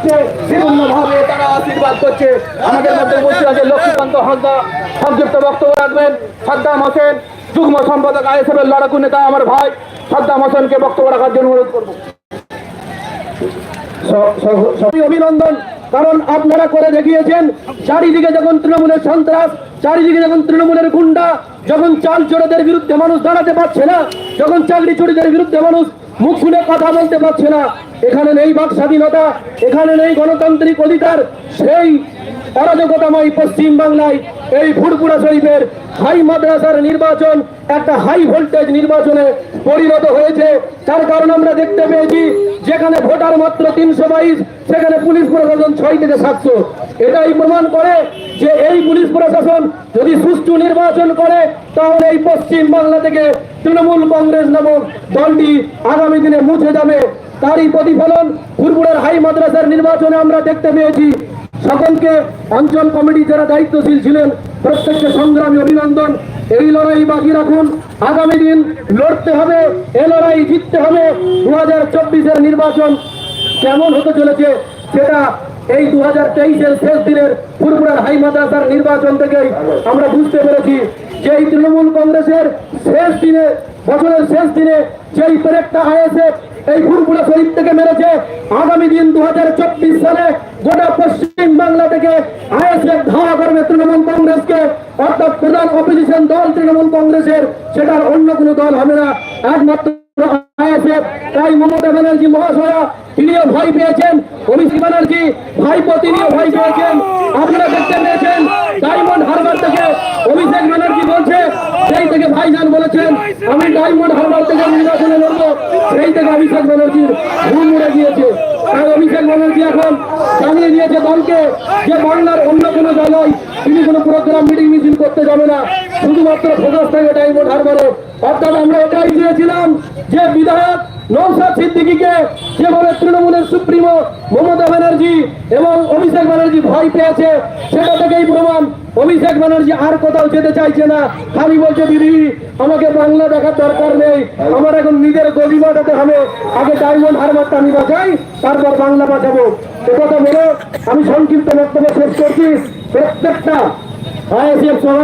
যাচ্ছে বিভিন্ন ভাবে তারা আশীর্বাদ করছে। আমাদের মধ্যে উপস্থিত আছে লক্ষ্মীকান্ত হাসদা সংযুক্ত বক্তব্য রাখবেন। সাদ্দাম হোসেন যুগ্ম সম্পাদক আইএসএফের লড়াকু নেতা আমার ভাই। সাদ্দাম হোসেনকে বক্তব্য রাখার জন্য অনুরোধ করব। অভিনন্দন কারণ আপনারা করে দেখিয়েছেন চারিদিকে যখন তৃণমূলের সন্ত্রাস চারিদিকে যখন তৃণমূলের গুন্ডা যখন চাল চোরদের বিরুদ্ধে মানুষ দাঁড়াতে পারছে না যখন চাকরি চুরিদের বিরুদ্ধে মানুষ মুখ খুলে কথা বলতে পারছে না এখানে নেই বাক স্বাধীনতা, এখানে নেই গণতান্ত্রিক অধিকার, সেই অরাজকতাময় পশ্চিম বাংলায় এই ফুরপুরা শরীফের হাই মাদ্রাসার নির্বাচন, একটা হাই ভোল্টেজ নির্বাচনে পরিণত হয়েছে। তার কারণ আমরা দেখতে পেয়েছি, যেখানে ভোটার মাত্র তিনশো বাইশ, সেখানে পুলিশ প্রশাসন ছয় থেকে সাতশো। এটাই প্রমাণ করে যে এই পুলিশ প্রশাসন যদি সুষ্ঠু নির্বাচন করে, তাহলে এই পশ্চিম বাংলা থেকে তৃণমূল কংগ্রেস নামক দলটি আগামী দিনে মুছে যাবে। তারই প্রতিফলন ফুরপুরের হাই মাদ্রাসার নির্বাচনে আমরা দেখতে পেয়েছি। সকলকে অঞ্চল কমিটি যারা দায়িত্বশীল ছিলেন, প্রত্যেককে সংগ্রামী অভিনন্দন। এই লড়াই বাকি রাখুন। আগামী দিন লড়তে হবে, এ লড়াই জিততে হবে। দু হাজার চব্বিশের নির্বাচন কেমন হতে চলেছে সেটা এই দু হাজার তেইশের শেষ দিনের ফুরপুরার হাই মাদ্রাসার নির্বাচন থেকেই আমরা বুঝতে পেরেছি। যে এই তৃণমূল কংগ্রেসের শেষ দিনে, বছরের শেষ দিনে যেই পেরেকটা আইএসএফ এই ফুরপুরা শরীফ থেকে মেরেছে। আগামী দিন দুহাজার চব্বিশ সালে গোটা পশ্চিম বাংলা থেকে আইএসএফ ধাওয়া করবে তৃণমূল কংগ্রেসকে। অর্থাৎ প্রধান অপোজিশন দল তৃণমূল কংগ্রেসের, সেটার অন্য কোনো দল হবে না। একমাত্র আইএসএফ। তাই মমতা ব্যানার্জি মহাশয়া, তিনিও ভয় পেয়েছেন। অভিষেক ব্যানার্জি, ভাইপো তিনিও ভয় পেয়েছেন আপনারা দেখতে পেয়েছেন ডায়মন্ড হারবার থেকে অভিষেক ব্যানার্জি বলছে সেই থেকে বলেছেন, আমি ডায়মন্ড হারবার থেকে নির্বাচনে লড়বো। সেই থেকে অভিষেক ব্যানার্জির ঘুম উড়ে গিয়েছে। তাই অভিষেক ব্যানার্জি এখন জানিয়ে দিয়েছে দলকে যে বাংলার অন্য কোনো জায়গায় তিনি কোনো প্রোগ্রাম মিটিং মিছিল করতে যাবে না। শুধুমাত্র ফোকাস থাকবে ডায়মন্ড হারবারে। অর্থাৎ আমরা এটাই চেয়েছিলাম যে বিধায়ক নৌসাদ সিদ্দিকিকে যেভাবে তৃণমূলের সুপ্রিমো মমতা ব্যানার্জি এবং অভিষেক ব্যানার্জি ভয় পেয়েছে, সেটা থেকেই প্রমাণ অভিষেক ব্যানার্জি আর কোথাও যেতে চাইছে না। খালি বলছে, দিদি, আমাকে বাংলা দেখার দরকার নেই। আমার এখন নিজের বাঁচাতে হবে। আগে ডায়মন্ড হারবারটা আমি বাঁচাই, তারপর বাংলা বাঁচাবো। এ কথা বলো আমি সংক্ষিপ্ত বক্তব্য শেষ করছি। প্রত্যেকটা আইএসএফ সহ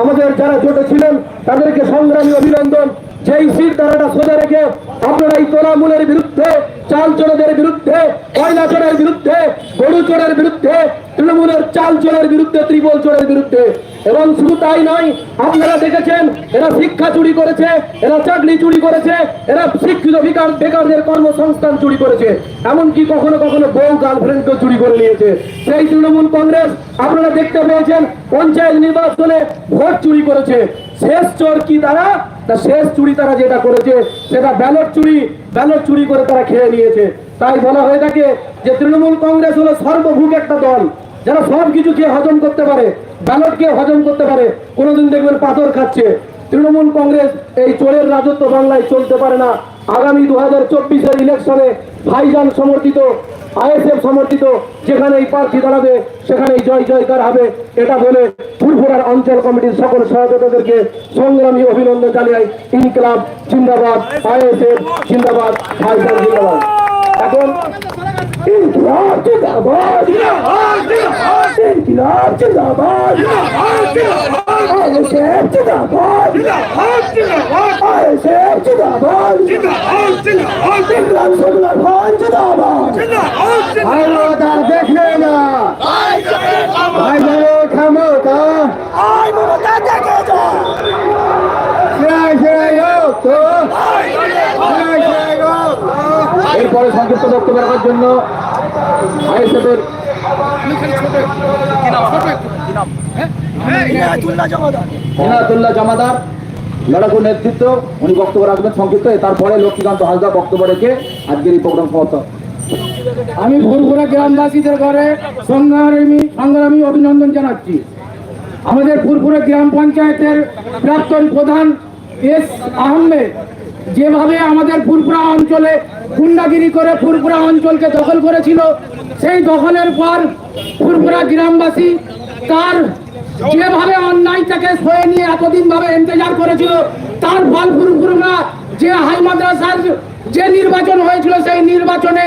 আমাদের যারা জোটে ছিলেন, তাদেরকে সংগ্রামী অভিনন্দন। যেই সিট তারাটা সোজা রেখে আপনারা এই তোলামূলের বিরুদ্ধে, চাল চোরদের বিরুদ্ধে, কয়লা চোরের বিরুদ্ধে, গরু চোরের বিরুদ্ধে, তৃণমূলের চাল চোরের বিরুদ্ধে, ত্রিপল চোরের বিরুদ্ধে এবং শুধু তাই নয়, আপনারা দেখেছেন, এরা শিক্ষা চুরি করেছে, এরা চাকরি চুরি করেছে, এরা শিক্ষিত বেকার, বেকারদের কর্মসংস্থান চুরি করেছে, এমনকি কখনো কখনো বউ গার্লফ্রেন্ডকেও চুরি করে নিয়েছে। সেই তৃণমূল কংগ্রেস, আপনারা দেখতে পেয়েছেন, পঞ্চায়েত নির্বাচনে ভোট চুরি করেছে। শেষ চোর কি তারা? তা শেষ চুরি তারা যেটা করেছে, সেটা ব্যালট চুরি ব্যালট চুরি করে তারা খেয়ে নিয়েছে। তাই বলা হয়ে থাকে যে তৃণমূল কংগ্রেস হলো সর্বভূক একটা দল। যারা সব কিছু খেয়ে হজম করতে পারে ব্যালটকে হজম করতে পারে, কোনোদিন দেখবেন পাথর খাচ্ছে। তৃণমূল কংগ্রেস এই চোরের রাজত্ব বাংলায় চলতে পারে না। আগামী দু হাজার চব্বিশের ইলেকশনে ভাইজান সমর্থিত, আইএসএফ সমর্থিত যেখানে এই প্রার্থী দাঁড়াবে সেখানে জয় জয়কার হবে। এটা বলে ফুরফুরার অঞ্চল কমিটির সকল সহযোগীদেরকে সংগ্রামী অভিনন্দন জানাই ইনকলাব জিন্দাবাদ, আইএসএফ জিন্দাবাদ, ভাইজান জিন্দাবাদ। এখন ইনকলাব জিন্দাবাদ ইনকলাব জিন্দাবাদ আইএসএফ জিন্দাবাদ আইএসএফ জিন্দাবাদ ইনকলাব জিন্দাবাদ জিন্দাবাদ ভাই তার দেখলে না ভাই যাবে ক্ষমতা সেরাই সেরাই হোক তো সেরাই এরপরে সংক্ষিপ্ত বক্তব্য রাখার জন্য জামাদার। লড়াকু নেতৃত্ব উনি বক্তব্য রাখবেন সংক্ষিপ্ত। তারপরে লক্ষ্মীকান্ত হালদার বক্তব্য রেখে আজকের এই প্রোগ্রাম সমাপ্ত। আমি ফুরফুরা গ্রামবাসীদের ঘরে সংগ্রামী সংগ্রামী অভিনন্দন জানাচ্ছি। আমাদের ফুরফুরা গ্রাম পঞ্চায়েতের প্রাক্তন প্রধান এস আহমেদ যেভাবে আমাদের ফুরপুরা অঞ্চলে গুন্ডাগিরি করে ফুরপুরা অঞ্চলকে দখল করেছিল, সেই দখলের পর ফুরপুরা গ্রামবাসী তার যেভাবে অন্যায় তাকে সয়ে নিয়ে এতদিন ভাবে ইন্তজার করেছিল, তার ফল ফুরফুরা যে হাই মাদ্রাসার যে নির্বাচন হয়েছিল সেই নির্বাচনে